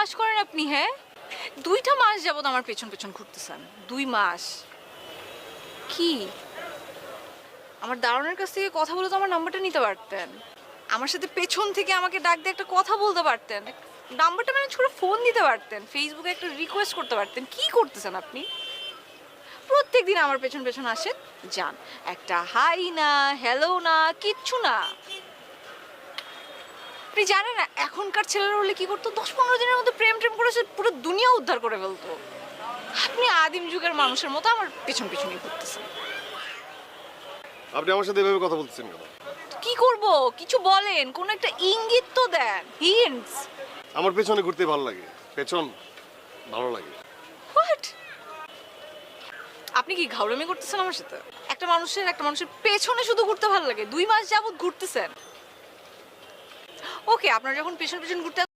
বাস করেন আপনি হ্যাঁ? দুইটা মাস যাবত আমার পেছন পেছন ঘুরতেছেন। দুই মাস। কি? আমার দারোয়ানের কাছ থেকে কথা বলে তো আমার নাম্বারটা নিতে পারতেন। আমার সাথে পেছন থেকে আমাকে ডাক দিয়ে একটা কথা বলতে পারতেন। নাম্বারটা ম্যানেজ করে ফোন দিতে পারতেন। ফেসবুকে একটা রিকোয়েস্ট করতে পারতেন। কি করতেছেন আপনি? প্রত্যেক দিন আমার পেছন পেছন আসেন। যান। একটা হাই না হ্যালো না, কিচ্ছু না। আপনি জানেন না এখনকার ছেলেরা হলে কি করতো? দশ পনেরো দিনের মধ্যে প্রেম টেম করে সে পুরো দুনিয়া উদ্ধার করে ফেলতো। আপনি আদিম যুগের মানুষের মতো আমার পেছন পেছনই ঘুরতেছেন আপনি আমার সাথে এভাবে কথা বলতেছেন কেন? কি করব? কিছু বলেন কোন একটা ইঙ্গিত তো দেন হিন্টস আমার পেছনে ঘুরতে ভালো লাগে পেছন ভালো লাগে। হোয়াট আপনি কি ঘাউরামি করতেছেন আমার সাথে? একটা মানুষের একটা মানুষের পেছনে শুধু ঘুরতে ভালো লাগে দুই মাস যাবত ঘুরতেছেন। ওকে আপনারা যখন পিছন পিছন ঘুরতে